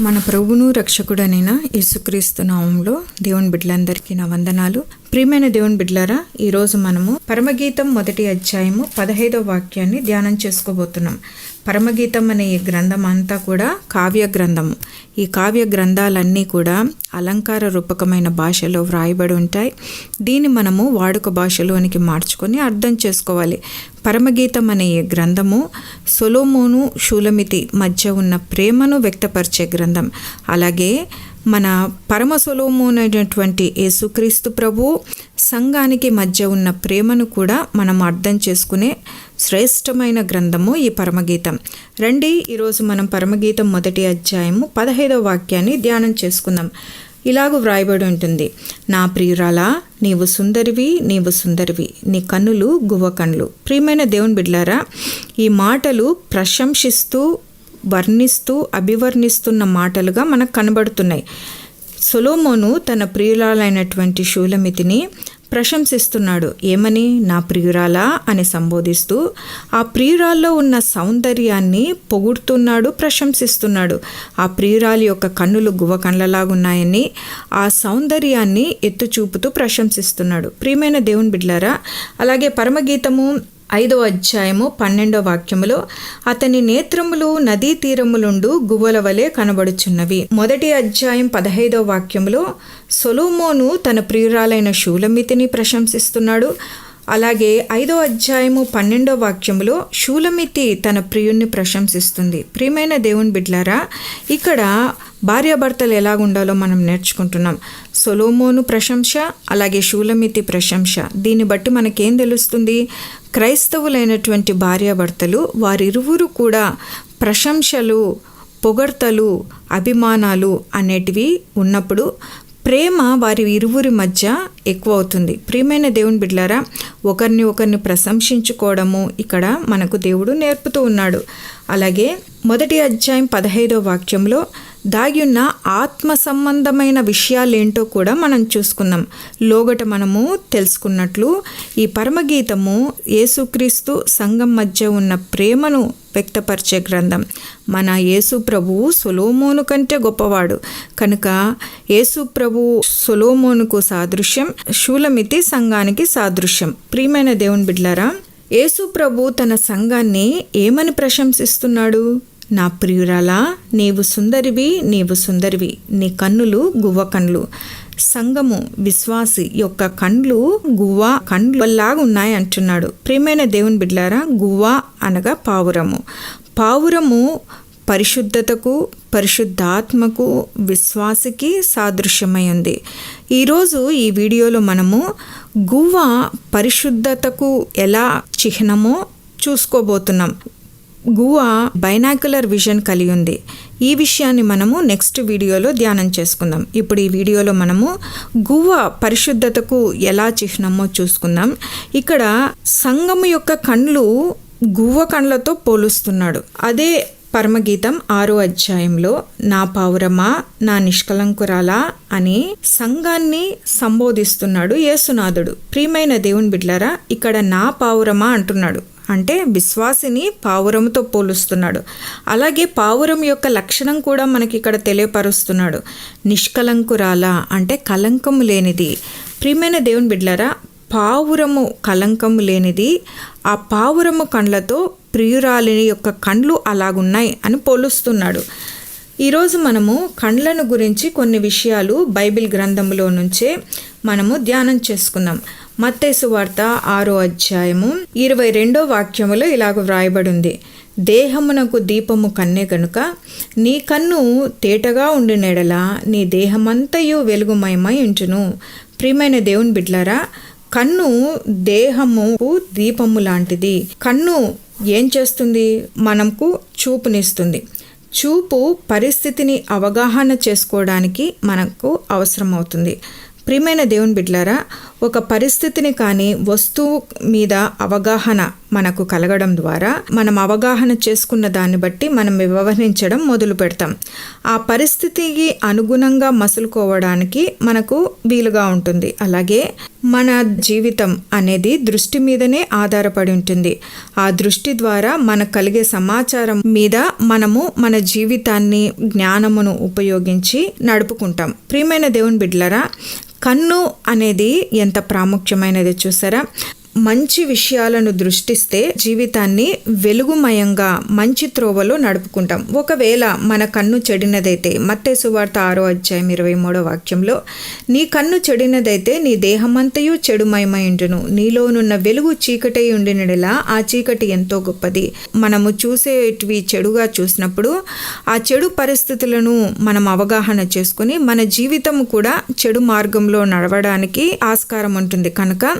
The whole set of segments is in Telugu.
మన ప్రభువును రక్షకుడనైన యేసుక్రీస్తు నామంలో దేవుని బిడ్డలందరికీ నా వందనాలు. ప్రియమైన దేవుని బిడ్డలారా ఈరోజు మనము పరమగీతం మొదటి అధ్యాయము పదహైదో వాక్యాన్ని ధ్యానం చేసుకోబోతున్నాం. పరమగీతం అనే ఈ గ్రంథం అంతా కూడా కావ్య గ్రంథము. ఈ కావ్య గ్రంథాలన్నీ కూడా అలంకార రూపకమైన భాషలో వ్రాయబడి ఉంటాయి. దీన్ని మనము వాడుక భాషలోనికి మార్చుకొని అర్థం చేసుకోవాలి. పరమగీతం అనే ఈ గ్రంథము సొలోమోను షూలమితి మధ్య ఉన్న ప్రేమను వ్యక్తపరిచే గ్రంథం. అలాగే మన పరమ సొలోమోనైనటువంటి యేసుక్రీస్తు ప్రభు సంఘానికి మధ్య ఉన్న ప్రేమను కూడా మనం అర్థం చేసుకునే శ్రేష్టమైన గ్రంథము ఈ పరమగీతం. రండి ఈరోజు మనం పరమగీతం మొదటి అధ్యాయము పదహైదవ వాక్యాన్ని ధ్యానం చేసుకుందాం. ఇలాగ వ్రాయబడి ఉంటుంది. నా ప్రియురాలా నీవు సుందరివి నీవు సుందరివి నీ కన్నులు గువ్వ కన్నులు. ప్రియమైన దేవుని బిడ్లారా ఈ మాటలు ప్రశంసిస్తూ వర్ణిస్తూ అభివర్ణిస్తున్న మాటలుగా మనకు కనబడుతున్నాయి. సొలోమోను తన ప్రియురాలైనటువంటి శూలమితిని ప్రశంసిస్తున్నాడు. ఏమని? నా ప్రియురాలా? అని సంబోధిస్తూ ఆ ప్రియురాల్లో ఉన్న సౌందర్యాన్ని పొగుడుతున్నాడు ప్రశంసిస్తున్నాడు. ఆ ప్రియురాలి యొక్క కన్నులు గువ్వ కళ్ళలాగున్నాయని ఆ సౌందర్యాన్ని ఎత్తు చూపుతూ ప్రశంసిస్తున్నాడు. ప్రియమైన దేవుని బిడ్లారా అలాగే పరమగీతము ఐదో అధ్యాయము పన్నెండో వాక్యములో అతని నేత్రములు నదీ తీరములుండు గువ్వల వలె కనబడుచున్నవి. మొదటి అధ్యాయం పదహైదో వాక్యములో సొలోమోను తన ప్రియురాలైన శూలమితిని ప్రశంసిస్తున్నాడు. అలాగే ఐదో అధ్యాయము పన్నెండో వాక్యములో శూలమితి తన ప్రియుణ్ణి ప్రశంసిస్తుంది. ప్రియమైన దేవుని బిడ్లారా ఇక్కడ భార్యాభర్తలు ఎలాగుండాలో మనం నేర్చుకుంటున్నాం. సొలోమోను ప్రశంస అలాగే శూలమితి ప్రశంస. దీన్ని బట్టి మనకేం తెలుస్తుంది? క్రైస్తవులైనటువంటి భార్యాభర్తలు వారిరువురు కూడా ప్రశంసలు పొగడ్తలు అభిమానాలు అనేటివి ఉన్నప్పుడు ప్రేమ వారి ఇరువురి మధ్య ఎక్కువ అవుతుంది ప్రియమైన దేవుని బిడ్లారా ఒకరిని ఒకరిని ప్రశంసించుకోవడము ఇక్కడ మనకు దేవుడు నేర్పుతూ ఉన్నాడు. అలాగే మొదటి అధ్యాయం పదహైదో వాక్యంలో దాగి ఉన్న ఆత్మ సంబంధమైన విషయాలేంటో కూడా మనం చూసుకుందాం. లోగట మనము తెలుసుకున్నట్లు ఈ పరమగీతము యేసుక్రీస్తు సంఘం మధ్య ఉన్న ప్రేమను వ్యక్తపరిచే గ్రంథం. మన యేసు ప్రభువు సొలోమోను కంటే గొప్పవాడు. కనుక యేసు ప్రభు సొలోమోనుకు సాదృశ్యం శూలమితి సంఘానికి సాదృశ్యం. ప్రియమైన దేవుని బిడ్లారా యేసు ప్రభు తన సంఘాన్ని ఏమని ప్రశంసిస్తున్నాడు? నా ప్రియురాలా నీవు సుందరివి నీవు సుందరివి నీ కన్నులు గువ్వ కన్నులు సంఘము విశ్వాసి యొక్క కండ్లు గువ్వ కండ్లలాగా ఉన్నాయి అంటున్నాడు. ప్రియమైన దేవుని బిడ్లారా గువ్వ అనగా పావురము. పావురము పరిశుద్ధతకు పరిశుద్ధాత్మకు విశ్వాసకి సాదృశ్యమై ఉంది. ఈరోజు ఈ వీడియోలో మనము గువ్వ పరిశుద్ధతకు ఎలా చిహ్నమో చూసుకోబోతున్నాం. గువ్వ బైనాకులర్ విజన్ కలిగి ఉంది. ఈ విషయాన్ని మనము నెక్స్ట్ వీడియోలో ధ్యానం చేసుకుందాం. ఇప్పుడు ఈ వీడియోలో మనము గువ్వ పరిశుద్ధతకు ఎలా చిహ్నమో చూసుకుందాం. ఇక్కడ సంగము యొక్క కండ్లు గువ్వ కండ్లతో పోలుస్తున్నాడు. అదే పరమగీతం ఆరో అధ్యాయంలో నా పావురమా నా నిష్కలంకురాలా అని సంఘాన్ని సంబోధిస్తున్నాడు యేసునాథుడు. ప్రియమైన దేవుని బిడ్లరా ఇక్కడ నా పావురమా అంటున్నాడు. అంటే విశ్వాసిని పావురముతో పోలుస్తున్నాడు. అలాగే పావురం యొక్క లక్షణం కూడా మనకి ఇక్కడ తెలియపరుస్తున్నాడు. నిష్కలంకురాల అంటే కలంకము లేనిది. ప్రియమైన దేవుని బిడ్లరా పావురము కలంకము లేనిది. ఆ పావురము కండ్లతో ప్రియురాలిని యొక్క కండ్లు అలాగున్నాయి అని పోలుస్తున్నాడు. ఈరోజు మనము కండ్లను గురించి కొన్ని విషయాలు బైబిల్ గ్రంథంలో నుంచే మనము ధ్యానం చేసుకుందాం. మత్తేసు వార్త ఆరో అధ్యాయము ఇరవై రెండో వాక్యములో ఇలాగ వ్రాయబడి ఉంది దేహమునకు దీపము కన్నే గనుక నీ కన్ను తేటగా ఉండినెడల నీ దేహమంతయు వెలుగుమయమై ఉంచును. ప్రియమైన దేవుని బిడ్లారా కన్ను దేహముకు దీపము లాంటిది. కన్ను ఏం చేస్తుంది? మనకు చూపునిస్తుంది. చూపు పరిస్థితిని అవగాహన చేసుకోవడానికి మనకు అవసరమవుతుంది. ప్రియమైన దేవుని బిడ్లారా ఒక పరిస్థితిని కానీ వస్తువు మీద అవగాహన మనకు కలగడం ద్వారా మనం అవగాహన చేసుకున్న దాన్ని బట్టి మనం వ్యవహరించడం మొదలు పెడతాం. ఆ పరిస్థితికి అనుగుణంగా మసులుకోవడానికి మనకు వీలుగా ఉంటుంది. అలాగే మన జీవితం అనేది దృష్టి మీదనే ఆధారపడి ఉంటుంది. ఆ దృష్టి ద్వారా మనకు కలిగే సమాచారం మీద మనము మన జీవితాన్ని జ్ఞానమును ఉపయోగించి నడుపుకుంటాం. ప్రియమైన దేవుని బిడ్లరా కన్ను అనేది ఎంత ప్రాముఖ్యమైనది చూసారా? మంచి విషయాలను దృష్టిస్తే జీవితాన్ని వెలుగుమయంగా మంచి త్రోవలో నడుపుకుంటాం. ఒకవేళ మన కన్ను చెడినదైతే మత్తే సువార్త ఆరో అధ్యాయం ఇరవై మూడో వాక్యంలో నీ కన్ను చెడినదైతే నీ దేహమంతయు చెడుమయమైండును నీలోనున్న వెలుగు చీకటై ఉండినలా ఆ చీకటి ఎంతో గొప్పది. మనము చూసేటివి చెడుగా చూసినప్పుడు ఆ చెడు పరిస్థితులను మనం అవగాహన చేసుకుని మన జీవితం కూడా చెడు మార్గంలో నడవడానికి ఆస్కారం ఉంటుంది. కనుక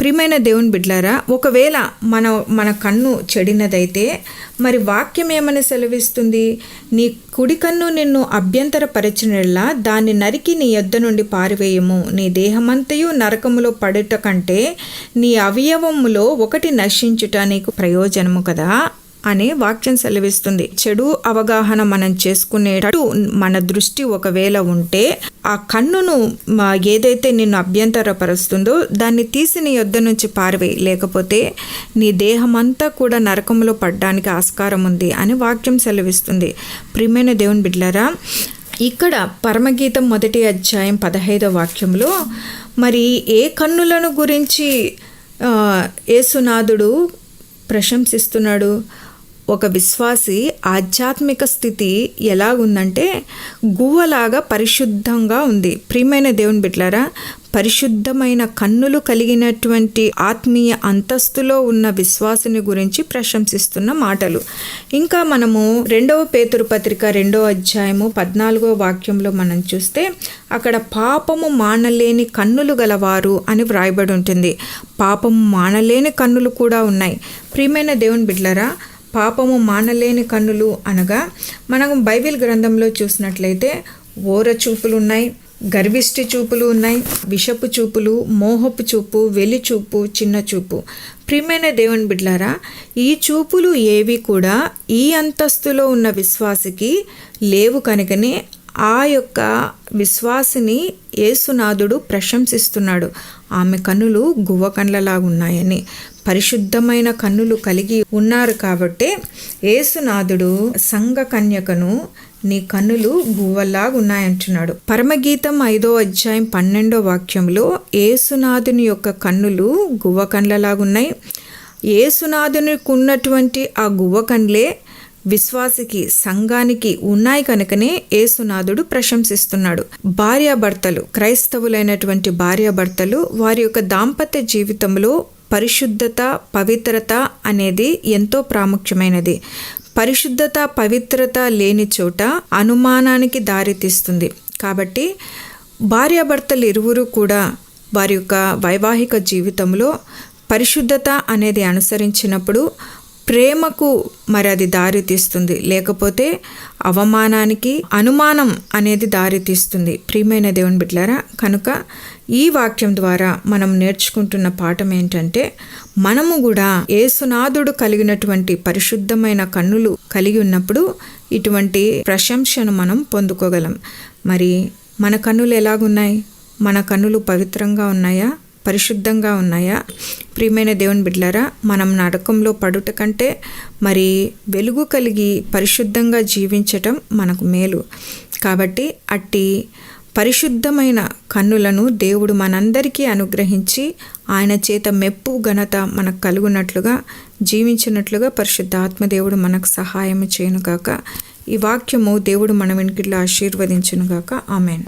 ప్రియమైన దేవుని బిడ్లారా ఒకవేళ మన మన కన్ను చెడినదైతే మరి వాక్యం ఏమని సెలవిస్తుంది? నీ కుడి కన్ను నిన్ను అభ్యంతరపరచినలా దాన్ని నరికి నీ యొద్ద నుండి పారివేయము. నీ దేహమంతయు నరకములో పడుట కంటే నీ అవయవములో ఒకటి నశించుట నీకు ప్రయోజనము కదా? అనే వాక్యం సెలవిస్తుంది. చెడు అవగాహన మనం చేసుకునేటట్టు మన దృష్టి ఒకవేళ ఉంటే ఆ కన్నును ఏదైతే నిన్ను అభ్యంతరపరుస్తుందో దాన్ని తీసి నీ యొద్ద నుంచి పారివేయి లేకపోతే నీ దేహమంతా కూడా నరకంలో పడ్డానికి ఆస్కారం ఉంది అని వాక్యం సెలవిస్తుంది. ప్రియమైన దేవుని బిడ్లరా ఇక్కడ పరమగీతం మొదటి అధ్యాయం పదహైదో వాక్యంలో మరి ఏ కన్నులను గురించి ఏసునాథుడు ప్రశంసిస్తున్నాడు? ఒక విశ్వాసి ఆధ్యాత్మిక స్థితి ఎలాగుందంటే గువ్వలాగా పరిశుద్ధంగా ఉంది. ప్రియమైన దేవుని బిడ్లారా పరిశుద్ధమైన కన్నులు కలిగినటువంటి ఆత్మీయ అంతస్తులో ఉన్న విశ్వాసుని గురించి ప్రశంసిస్తున్న మాటలు. ఇంకా మనము రెండవ పేతురు పత్రిక రెండవ అధ్యాయము పద్నాలుగో వాక్యంలో మనం చూస్తే అక్కడ పాపము మానలేని కన్నులు గలవారు అని వ్రాయబడి ఉంటుంది. పాపము మానలేని కన్నులు కూడా ఉన్నాయి. ప్రియమైన దేవుని బిడ్లరా పాపము మానలేని కన్నులు అనగా మనం బైబిల్ గ్రంథంలో చూసినట్లయితే ఓర చూపులు ఉన్నాయి గర్విష్టి చూపులు ఉన్నాయి విషపు చూపులు మోహపు చూపు వెలి చూపు చిన్న చూపు. ప్రియమైన దేవుని బిడ్లారా ఈ చూపులు ఏవి కూడా ఈ అంతస్తులో ఉన్న విశ్వాసికి లేవు కనుకనే ఆ యొక్క విశ్వాసిని యేసునాథుడు ప్రశంసిస్తున్నాడు. ఆమె కన్నులు గువ్వ కండ్లలాగా ఉన్నాయని పరిశుద్ధమైన కన్నులు కలిగి ఉన్నారు కాబట్టే ఏసునాథుడు సంఘ కన్యకను నీ కన్నులు గువ్వల్లాగా ఉన్నాయంటున్నాడు. పరమగీతం ఐదో అధ్యాయం పన్నెండో వాక్యంలో ఏసునాథుని యొక్క కన్నులు గువ్వ కండ్లలాగున్నాయి ఏసునాథునికున్నటువంటి ఆ గువ్వ కండ్లే విశ్వాసికి సంఘానికి ఉన్నాయి కనుకనే ఏసునాథుడు ప్రశంసిస్తున్నాడు. భార్యాభర్తలు క్రైస్తవులైనటువంటి భార్యాభర్తలు వారి యొక్క దాంపత్య జీవితంలో పరిశుద్ధత పవిత్రత అనేది ఎంతో ప్రాముఖ్యమైనది. పరిశుద్ధత పవిత్రత లేని చోట అనుమానానికి దారితీస్తుంది కాబట్టి భార్యాభర్తలు ఇరువురు కూడా వారి యొక్క వైవాహిక జీవితంలో పరిశుద్ధత అనేది అనుసరించినప్పుడు ప్రేమకు మరి అది దారితీస్తుంది. లేకపోతే అవమానానికి అనుమానం అనేది దారితీస్తుంది. ప్రియమైన దేవుని బిడ్లారా కనుక ఈ వాక్యం ద్వారా మనం నేర్చుకుంటున్న పాఠం ఏంటంటే మనము కూడా ఏసునాథుడు కలిగినటువంటి పరిశుద్ధమైన కన్నులు కలిగి ఉన్నప్పుడు ఇటువంటి ప్రశంసను మనం పొందుకోగలం. మరి మన కన్నులు ఎలాగున్నాయి? మన కన్నులు పవిత్రంగా ఉన్నాయా? పరిశుద్ధంగా ఉన్నాయా? ప్రియమైన దేవుని బిడ్లారా మనం నరకంలో పడుట కంటే మరి వెలుగు కలిగి పరిశుద్ధంగా జీవించటం మనకు మేలు. కాబట్టి అట్టి పరిశుద్ధమైన కన్నులను దేవుడు మనందరికీ అనుగ్రహించి ఆయన చేత మెప్పు ఘనత మనకు కలుగునట్లుగా జీవించినట్లుగా పరిశుద్ధ ఆత్మదేవుడు మనకు సహాయం చేయనుగాక. ఈ వాక్యము దేవుడు మన వెనుకల్లో ఆశీర్వదించునుగాక. ఆమెన్.